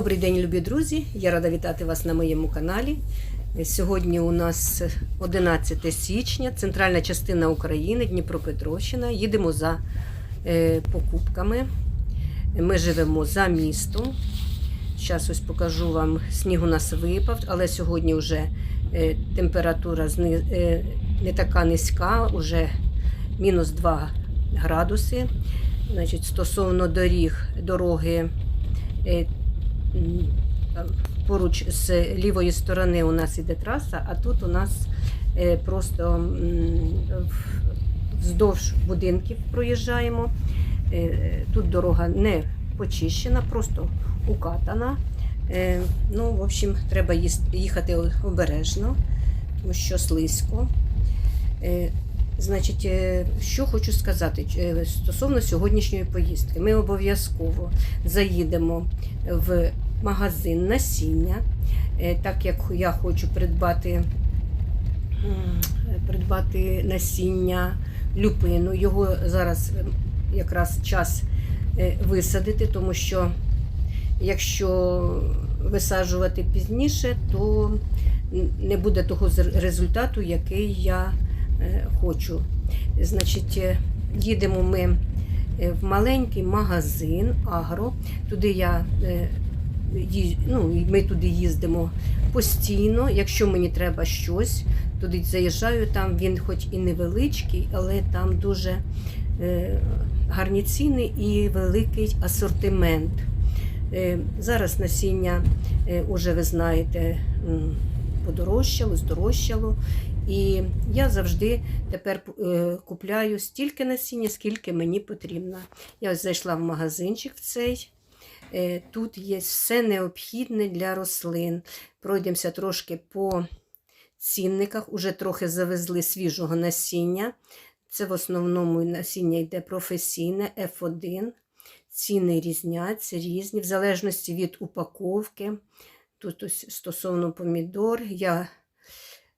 Добрий день, любі друзі! Я рада вітати вас на моєму каналі. Сьогодні у нас 11 січня, центральна частина України, Дніпропетровщина. Їдемо за е, покупками. Ми живемо за містом. Зараз ось покажу вам, сніг у нас випав, але сьогодні вже е, температура е, не така низька, вже мінус 2 градуси. Значить, стосовно доріг, дороги поруч з лівої сторони у нас іде траса, а тут у нас е, просто вздовж будинків проїжджаємо. Е, Тут дорога не почищена, просто укатана. Е, Ну, в общем, треба їхати обережно, тому що слизько. Е, Значить, е, що хочу сказати е, стосовно сьогоднішньої поїздки. Ми обов'язково заїдемо в магазин насіння, е, так як я хочу придбати, придбати насіння люпину. Його зараз е, якраз час е, висадити, тому що якщо висаджувати пізніше, то не буде того результату, який я е, хочу. Значить, їдемо ми в маленький магазин Агро. Туди я е, ну, ми туди їздимо постійно. Якщо мені треба щось, туди заїжджаю. Там він, хоч і невеличкий, але там дуже е, гарні ціни і великий асортимент. Е, Зараз насіння, е, уже ви знаєте, подорожчало, здорожчало. І я завжди тепер е, купляю стільки насіння, скільки мені потрібно. Я зайшла в магазинчик цей. Е, Тут є все необхідне для рослин. Пройдемося трошки по цінниках. Уже трохи завезли свіжого насіння. Це в основному насіння йде професійне F1. Ціни різняться, різні, в залежності від упаковки. Тут ось стосовно помідор, я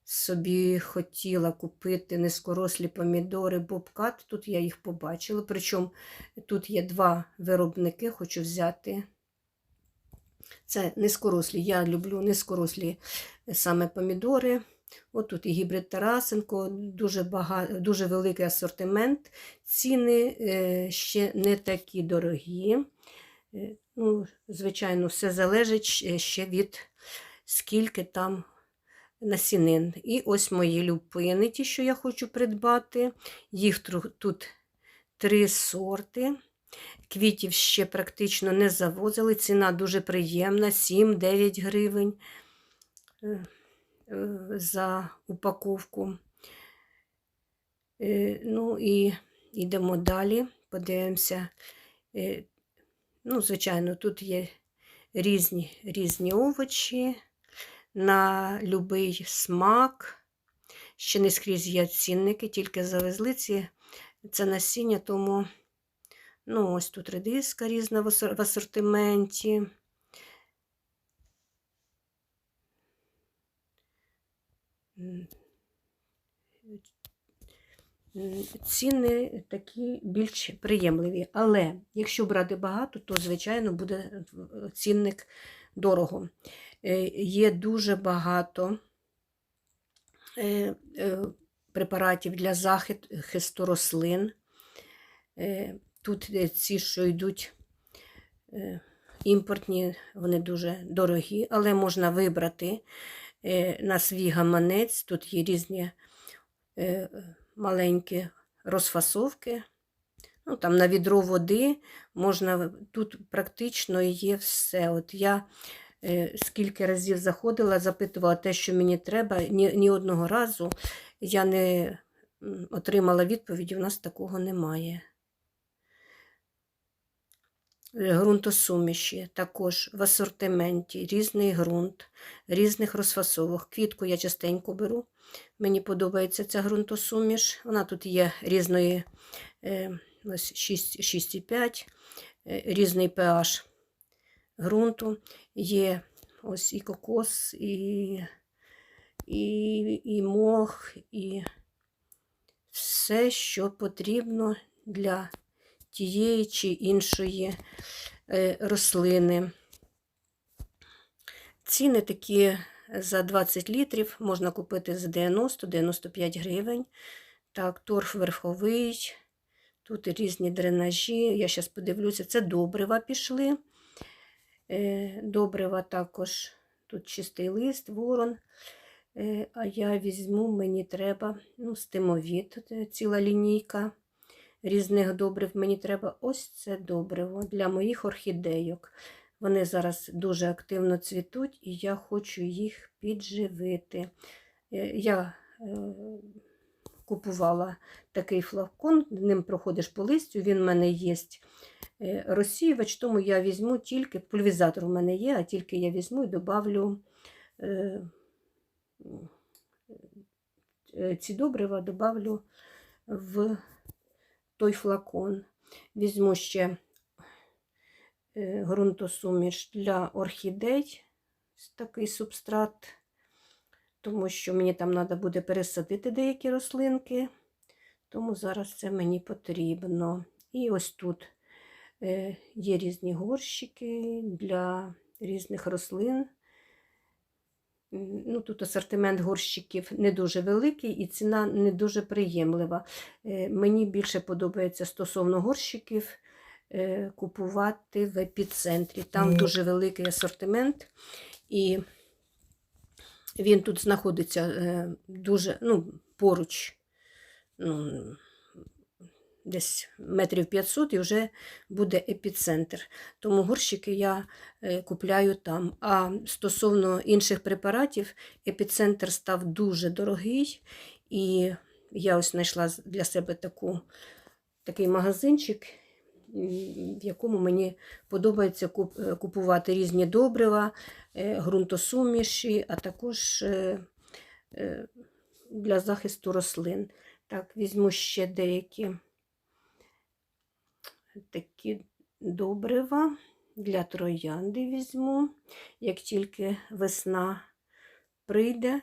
собі хотіла купити низькорослі помідори Бобкат. Тут я їх побачила. Причому тут є два виробники, хочу взяти. Це низькорослі. Я люблю низькорослі саме помідори. От тут і гібрид Тарасенко, дуже, багато, дуже великий асортимент. Ціни е, ще не такі дорогі. Е, Ну, звичайно, все залежить ще від скільки там насінин. І ось мої люпини, ті, що я хочу придбати. Їх тут три сорти. Квітів ще практично не завозили. Ціна дуже приємна 7-9 гривень е, е, за упаковку. Е, Ну і йдемо далі, подивимося. Ну, звичайно, тут є різні, різні овочі на будь-який смак. Ще не скрізь є цінники, тільки завезли ці, це насіння, тому ну, ось тут редиска різна в асортименті. Ціни такі більш приємливі. Але якщо брати багато, то, звичайно, буде цінник дорого. Е, Є дуже багато е, е, препаратів для захисту рослин. Тут ці, що йдуть імпортні, вони дуже дорогі, але можна вибрати на свій гаманець. Тут є різні маленькі розфасовки. Ну, там на відро води можна, тут практично є все. От я скільки разів заходила, запитувала те, що мені треба, ні, ні одного разу я не отримала відповіді, у нас такого немає. Е, Ґрунтосуміші також в асортименті, різний ґрунт, різних розфасовок. Квітку я частенько беру. Мені подобається ця ґрунтосуміш. Вона тут є різної е, ось 6,5, е, різний pH ґрунту. Є ось і кокос, і, і, і мох, і все, що потрібно для тієї чи іншої е, рослини. Ціни такі за 20 літрів можна купити за 90-95 гривень. Так, торф верховий, тут різні дренажі. Я зараз подивлюся, це добрива пішли. Е, Добрива також тут чистий лист, ворон. Е, А я візьму, мені треба ну, стимові, е, ціла лінійка різних добрив. Мені треба ось це добриво для моїх орхідейок. Вони зараз дуже активно цвітуть, і я хочу їх підживити. Я купувала такий флакон, ним проходиш по листю, він в мене є розсіювач, тому я візьму тільки, пульвізатор у мене є, а тільки я візьму і добавлю е, е, ці добрива добавлю в той флакон. Візьму ще е, ґрунтосуміш для орхідей, такий субстрат, тому що мені там треба буде пересадити деякі рослинки, тому зараз це мені потрібно. І ось тут е, є різні горщики для різних рослин. Ну, тут асортимент горщиків не дуже великий і ціна не дуже приємлива. Е, Мені більше подобається стосовно горщиків е, купувати в епіцентрі. Там дуже великий асортимент, і він тут знаходиться е, дуже ну, поруч, ну, десь метрів 500 і вже буде епіцентр. Тому горщики я е, купляю там. А стосовно інших препаратів, епіцентр став дуже дорогий, і я ось знайшла для себе таку, такий магазинчик, в якому мені подобається е, купувати різні добрива, е, ґрунтосуміші, а також для захисту рослин. Так, візьму ще деякі такі добрива для троянди візьму. Як тільки весна прийде,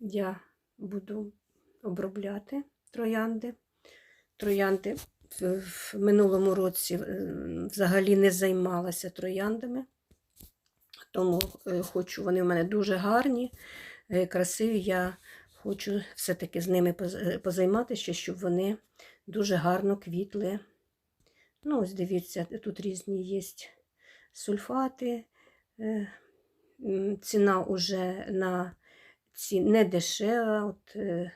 я буду обробляти троянди. Троянди в, минулому році е, взагалі не займалася трояндами, тому е, хочу, вони в мене дуже гарні, е, красиві. Я хочу все-таки з ними позайматися, щоб вони дуже гарно квітли. Ну, ось дивіться, тут різні є сульфати. е, Ціна уже на ці не дешева. От, е,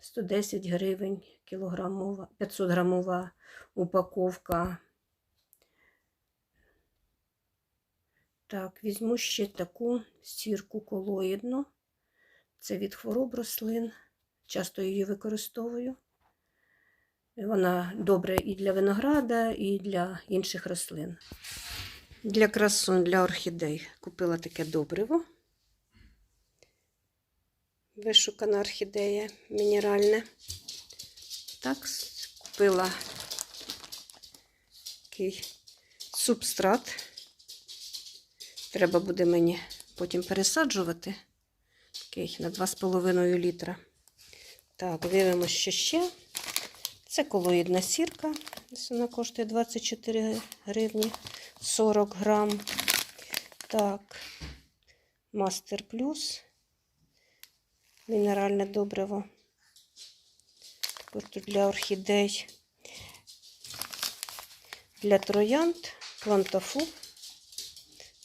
110 гривень кілограмова, 500 грамова упаковка. Так, візьму ще таку сірку колоїдну. Це від хвороб рослин. Часто її використовую. Вона добре і для винограда, і для інших рослин. Для красун, для орхідей купила таке добриво. Вишукана орхідея мінеральне. Так, купила такий субстрат. Треба буде мені потім пересаджувати. Такий на 2,5 літра. Так, дивимося, що ще. Це колоїдна сірка. Ось Вона коштує 24 гривні 40 грам. Так, Мастер Плюс. Мінеральне добриво. Також тут для орхідей. Для троянд. Плантафу.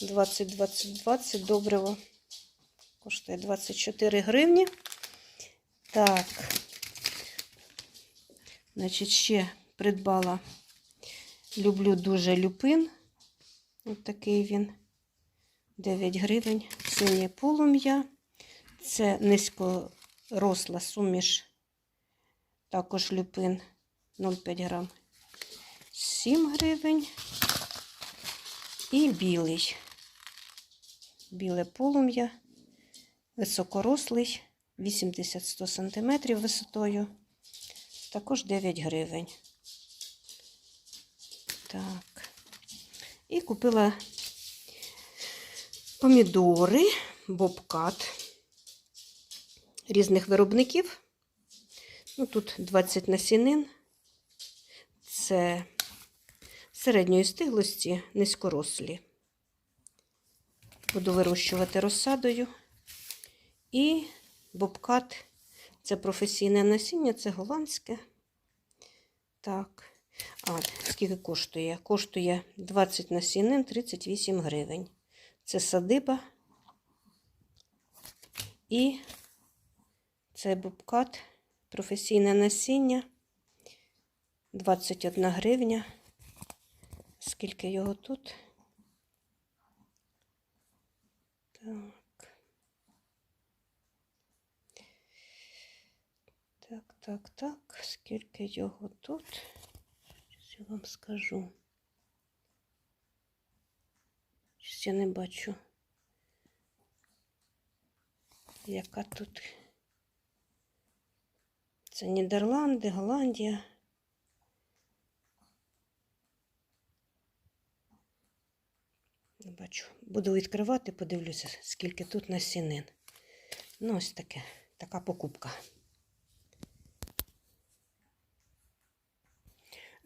20-20-20 добриво. Коштує 24 гривні. Так. Значить, ще придбала. Люблю дуже люпин. Ось такий він. 9 гривень. Синє полум'я. Це низькоросла суміш. Також люпин 0,5 грам. 7 гривень. І білий. Біле полум'я. Високорослий. 80-100 см висотою. Також 9 гривень. Так. І купила помідори, бобкат різних виробників. Ну, тут 20 насінин. Це середньої стиглості, низькорослі. Буду вирощувати розсадою. І бобкат це професійне насіння, це голландське. Так. А, скільки коштує? Коштує 20 насінин 38 гривень. Це садиба. І це бобкат, професійне насіння. 21 гривня. Скільки його тут? Так. Так, так, так. Скільки його тут? Щось я вам скажу. Щось я не бачу. Яка тут? Це Нідерланди, Голландія. Не бачу. Буду відкривати, подивлюся, скільки тут насінин. Ну, ось таке, така покупка.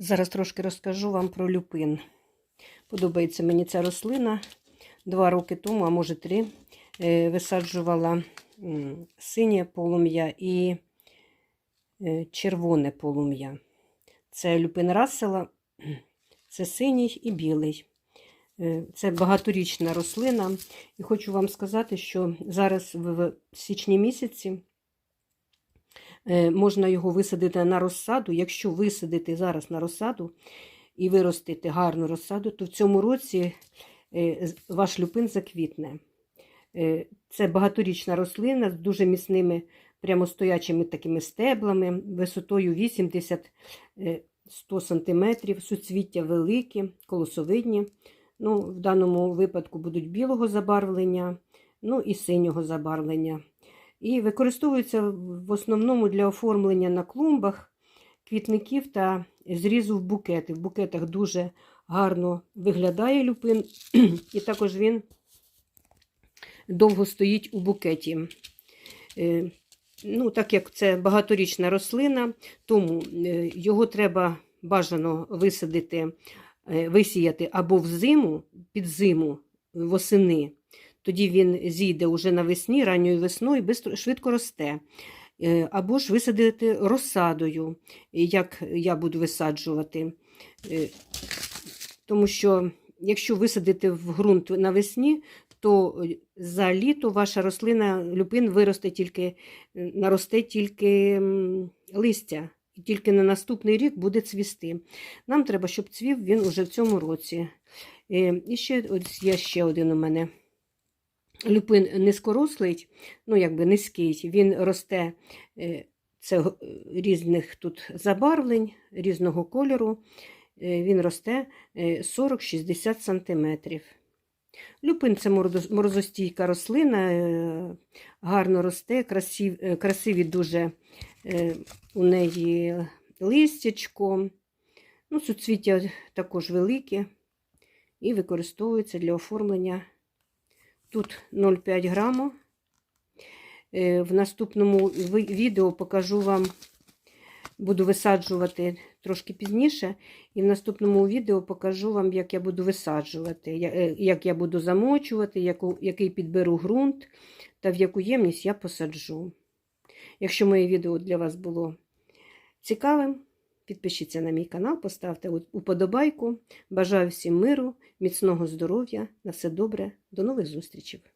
Зараз трошки розкажу вам про люпин. Подобається мені ця рослина. Два роки тому, а може три, е, висаджувала синє полум'я і е, червоне полум'я. Це люпин Рассела, це синій і білий. Е, Це багаторічна рослина. І хочу вам сказати, що зараз в січні місяці можна його висадити на розсаду. Якщо висадити зараз на розсаду і виростити гарну розсаду, то в цьому році е, ваш люпин заквітне. Е, Це багаторічна рослина з дуже міцними прямостоячими такими стеблами, висотою 80-100 см, суцвіття великі, колосовидні. Ну, в даному випадку будуть білого забарвлення, ну і синього забарвлення. І використовуються в основному для оформлення на клумбах квітників та зрізу в букети. В букетах дуже гарно виглядає люпин, і також він довго стоїть у букеті. Е, Ну, так як це багаторічна рослина, тому е, його треба бажано висадити е, висіяти або взиму, під зиму, восени. Тоді він зійде уже навесні, ранньою весною, бистро, швидко росте. Е, Або ж висадити розсадою, як я буду висаджувати. Е, Тому що, якщо висадити в ґрунт навесні, то за літо ваша рослина люпин виросте тільки, е, наросте тільки листя, і тільки на наступний рік буде цвісти. Нам треба, щоб цвів він уже в цьому році. Е, І ще ось є ще один у мене. Люпин низькорослий, ну якби низький, він росте е, це різних тут забарвлень, різного кольору. Е, Він росте е, 40-60 см. Люпин це морозостійка рослина, е, гарно росте, красив, е, красиві дуже е, у неї листячко. Ну, суцвіття також велике і використовується для оформлення. Тут 0,5 граму. Е, В наступному відео покажу вам, буду висаджувати трошки пізніше, і в наступному відео покажу вам, як я буду висаджувати, е, як я буду замочувати, який підберу ґрунт та в яку ємність я посаджу. Якщо моє відео для вас було цікавим, підпишіться на мій канал, поставте уподобайку. Бажаю всім миру, міцного здоров'я, на все добре, до нових зустрічей!